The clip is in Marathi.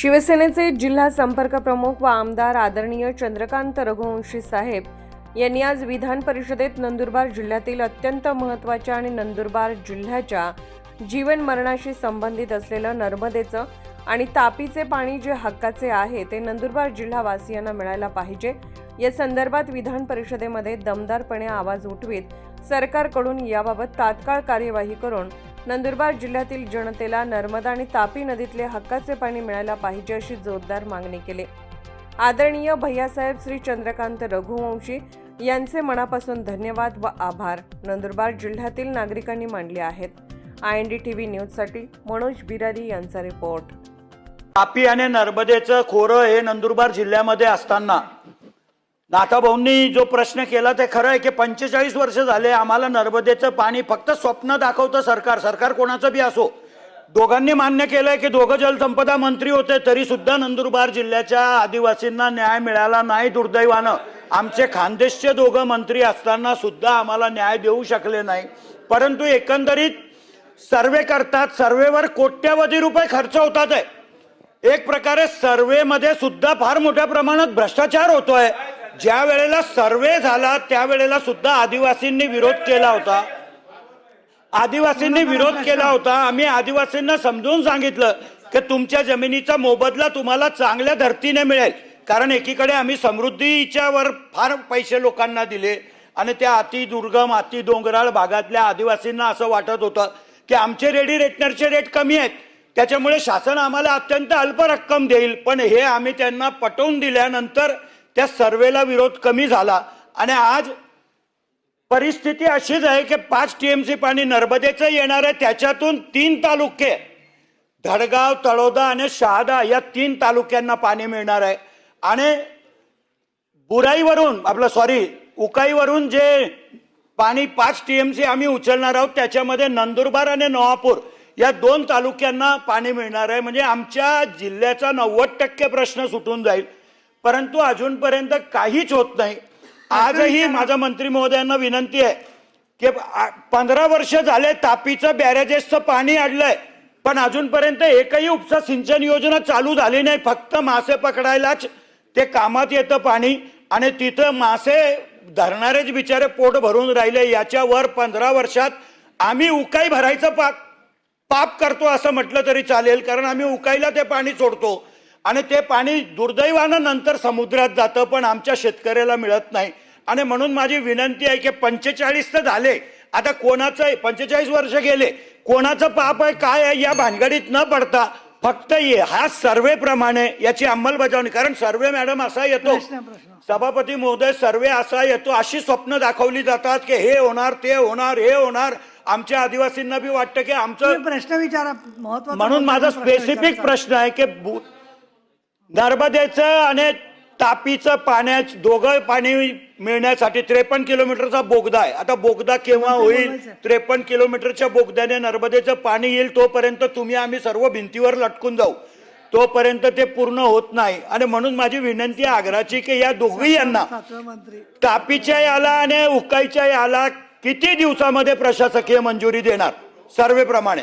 शिवसेनेचे जिल्हा संपर्क प्रमुख व आमदार आदरणीय चंद्रकांत रघुवंशी साहेब यांनी आज विधान परिषदेत नंदुरबार जिल्ह्यातील अत्यंत महत्त्वाच्या आणि नंदुरबार जिल्ह्याच्या जीवन मरणाशी संबंधित असलेलं नर्मदेचं आणि तापीचे पाणी जे हक्काचे आहे ते नंदुरबार जिल्हावासियांना मिळायला पाहिजे. या संदर्भात विधान परिषदेमध्ये दमदारपणे आवाज उठवीत सरकारकडून याबाबत तात्काळ कार्यवाही करून नंदुरबार जिल्ह्यातील जनतेला नर्मदा आणि तापी नदीतले हक्काचे पाणी मिळायला पाहिजे अशी जोरदार मागणी केली. आदरणीय भैयासाहेब श्री चंद्रकांत रघुवंशी यांचे मनापासून धन्यवाद व आभार. नंदुरबार जिल्ह्यातील नागरिकांनी मांडले आहेत. I N D T V न्यूजसाठी मनोज बिरारी यांचा रिपोर्ट. तापी आणि नर्मदेचं खोरं हे नंदुरबार जिल्ह्यामध्ये असताना. नाथाभाऊंनी जो प्रश्न केला ते खरं आहे की पंचेचाळीस वर्ष झाले आम्हाला नर्मदेचं पाणी फक्त स्वप्न दाखवतं सरकार. सरकार कोणाचं बी असो. दोघांनी मान्य केलंय की दोघं जलसंपदा मंत्री होते तरी सुद्धा नंदुरबार जिल्ह्याच्या आदिवासींना न्याय मिळाला नाही दुर्दैवानं. आमचे खानदेशचे दोघं मंत्री असताना सुद्धा आम्हाला न्याय देऊ शकले नाही. परंतु एकंदरीत सर्वे करतात सर्वेवर कोट्यवधी रुपये खर्च होतात आहे. एक प्रकारे सर्वेमध्ये सुद्धा फार मोठ्या प्रमाणात भ्रष्टाचार होतोय. ज्या वेळेला सर्वे झाला त्यावेळेला सुद्धा आदिवासींनी विरोध केला होता. आदिवासींनी विरोध केला होता. आम्ही आदिवासींना समजून सांगितलं की तुमच्या जमिनीचा मोबदला तुम्हाला चांगल्या धर्तीने मिळेल. कारण एकीकडे आम्ही समृद्धीच्या वर फार पैसे लोकांना दिले आणि त्या अति दुर्गम अति डोंगराळ भागातल्या आदिवासींना असं वाटत होतं. की आमचे रेडी रेटनरचे रेट कमी आहेत. त्याच्यामुळे शासन आम्हाला अत्यंत अल्प रक्कम देईल. पण हे आम्ही त्यांना पटवून दिल्यानंतर त्या सर्वेला विरोध कमी झाला. आणि आज परिस्थिती अशीच आहे की पाच टीएमसी पाणी नर्मदेचं येणार आहे. त्याच्यातून तीन तालुके धडगाव तळोदा आणि शहादा या तीन तालुक्यांना पाणी मिळणार आहे. आणि बुराईवरून आपलं सॉरी उकाईवरून जे पाणी पाच टीएमसी आम्ही उचलणार आहोत. त्याच्यामध्ये नंदुरबार आणि नवापूर या दोन तालुक्यांना पाणी मिळणार आहे. म्हणजे आमच्या जिल्ह्याचा नव्वद टक्के प्रश्न सुटून जाईल. परंतु अजूनपर्यंत काहीच होत नाही. आजही माझा मंत्री महोदयांना विनंती आहे की पंधरा वर्ष झाले तापीचं बॅरेजेसचं पाणी अडलंय. पण अजूनपर्यंत एकही उपसा सिंचन योजना चालू झाली नाही. फक्त मासे पकडायलाच ते कामात येतं पाणी आणि तिथं मासे धरणारेच बिचारे पोट भरून राहिले याच्यावर पंधरा वर्षात आम्ही उकाई भरायचं पाक पाप करतो असं म्हटलं तरी चालेल कारण आम्ही उकाईला ते पाणी सोडतो. आणि ते पाणी दुर्दैवानं नंतर समुद्रात जातं पण आमच्या शेतकऱ्याला मिळत नाही. आणि म्हणून माझी विनंती आहे की पंचेचाळीस तर झाले. आता कोणाचं पंचेचाळीस वर्ष गेले. कोणाचं पाप आहे काय आहे या भानगडीत न पडता फक्त ये ह्या सर्वेप्रमाणे याची अंमलबजावणी कारण सर्वे मॅडम असा येतो. सभापती महोदय सर्वे असा येतो अशी स्वप्न दाखवली जातात की हे होणार ते होणार हे होणार. आमच्या आदिवासींना बी वाटतं की आमचं प्रश्न विचारा म्हणून माझा स्पेसिफिक. प्रश्न आहे की नर्मदेचं आणि तापीचं पाण्यात दोघं पाणी मिळण्यासाठी त्रेपन्न किलोमीटरचा बोगदा आहे. आता बोगदा केव्हा होईल. त्रेपन्न किलोमीटरच्या बोगद्याने नर्मदेचं पाणी येईल तोपर्यंत तुम्ही आम्ही सर्व भिंतीवर लटकून जाऊ. तोपर्यंत ते पूर्ण होत नाही. आणि म्हणून माझी विनंती आग्राची की या दोघी यांना तापीच्या याला आणि उकाईच्या याला किती दिवसामध्ये प्रशासकीय मंजुरी देणार? सर्वेप्रमाणे.